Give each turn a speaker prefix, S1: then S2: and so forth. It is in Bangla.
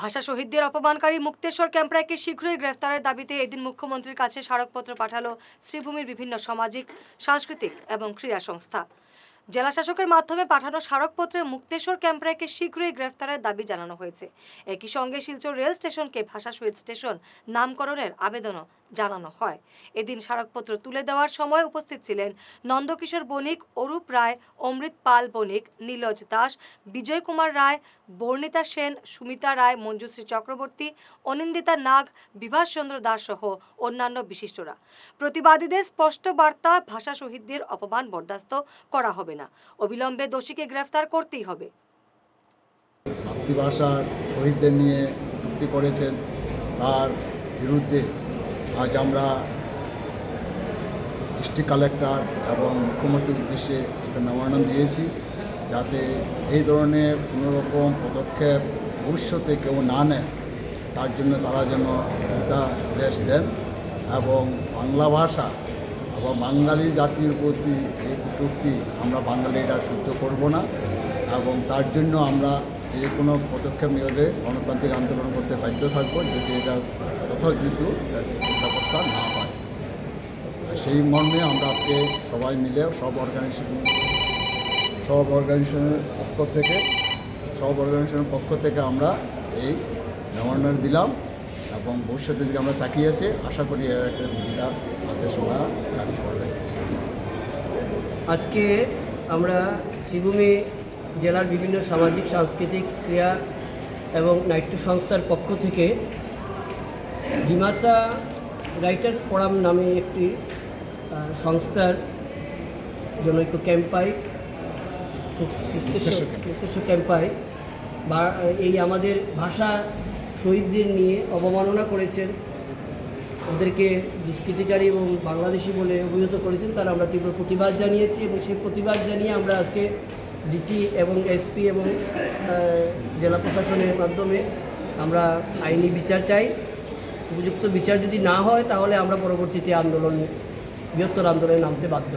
S1: ভাষা শহীদদের অপমানকারী মুক্তেশ্বর ক্যাম্পরায়কে শীঘ্রই গ্রেফতারের দাবিতে এদিন মুখ্যমন্ত্রীর কাছে স্মারকপত্র পাঠালো শ্রীভূমির বিভিন্ন সামাজিক, সাংস্কৃতিক এবং ক্রীড়া সংস্থা। জেলা শাসকের মাধ্যমে পাঠানো স্মারকপত্রে মুক্তেশ্বর ক্যাম্পরায়কে শীঘ্রই গ্রেফতারের দাবি জানানো হয়েছে। একই সঙ্গে শিলচর রেল স্টেশনকে ভাষা শহীদ স্টেশন নামকরণের আবেদনও জানানো হয়। এদিন স্মারকপত্র তুলে দেওয়ার সময় উপস্থিত ছিলেন নন্দকিশোর বণিক, অরূপ রায়, অমৃত পাল বণিক, নীলজ দাস বিজয় কুমার রায় বর্ণিতা সেন, সুমিতা রায়, মঞ্জুশ্রী চক্রবর্তী, অনিন্দিতা নাগ বিভাসচন্দ্র দাস সহ অন্যান্য বিশিষ্টরা। প্রতিবাদীদের স্পষ্ট বার্তা, ভাষা শহীদদের অপমান বরদাস্ত করা হবে না। অবিলম্বে দোষীকে গ্রেফতার করতেই হবে।
S2: মাতৃভাষার শহীদদের নিয়ে চুক্তি করেছেন তার বিরুদ্ধে আজ আমরা ডিস্ট্রিক্ট কালেক্টর এবং মুখ্যমন্ত্রীর উদ্দেশ্যে একটা মেমোরান্ডাম দিয়েছি। যাতে এই ধরনের কোনো রকম পদক্ষেপ ভবিষ্যতে কেউ না নেয়, তার জন্য তারা যেন একটা দেশ দেন এবং বাংলা ভাষা এবং বাঙালি জাতির প্রতি এই কটূক্তি আমরা বাঙালিরা সহ্য করব না এবং তার জন্য আমরা যে কোনো পদক্ষেপ নিলে গণতান্ত্রিক আন্দোলন করতে বাধ্য থাকব যদি এটা যথাযথ ব্যবস্থা না হয়। সেই মর্মে আমরা আজকে সবাই মিলে সব অর্গানাইজেশন সব অর্গানাইজেশনের পক্ষ থেকে, সব অর্গানাইজেশনের পক্ষ থেকে আমরা এই মেমোরান্ডাম দিলাম এবং ভবিষ্যতের দিকে আমরা তাকিয়েছি আশা করি এর একটা বিধিটা আদেশ ওরা জারি করবে
S3: আজকে আমরা শ্রীভূমি জেলার বিভিন্ন সামাজিক, সাংস্কৃতিক ক্রিয়া এবং নাট্য সংস্থার পক্ষ থেকে ডিমাসা রাইটার্স ফোরাম নামে একটি সংস্থার জনৈক ক্যাম্পাই
S2: মুক্তেশ্বর ক্যাম্প।
S3: মুক্তেশ্বর ক্যাম্পাই বা এই আমাদের ভাষা শহীদদের নিয়ে অবমাননা করেছেন। ওদেরকে দুষ্কৃতিকারী এবং বাংলাদেশি বলে অভিহিত করেছেন। তারা আমরা তীব্র প্রতিবাদ জানিয়েছি এবং সেই প্রতিবাদ জানিয়ে আমরা আজকে ডিসি এবং এসপি এবং জেলা প্রশাসনের মাধ্যমে আমরা আইনি বিচার চাই। উপযুক্ত বিচার যদি না হয় তাহলে আমরা পরবর্তীতে আন্দোলন, বৃহত্তর আন্দোলনে নামতে বাধ্য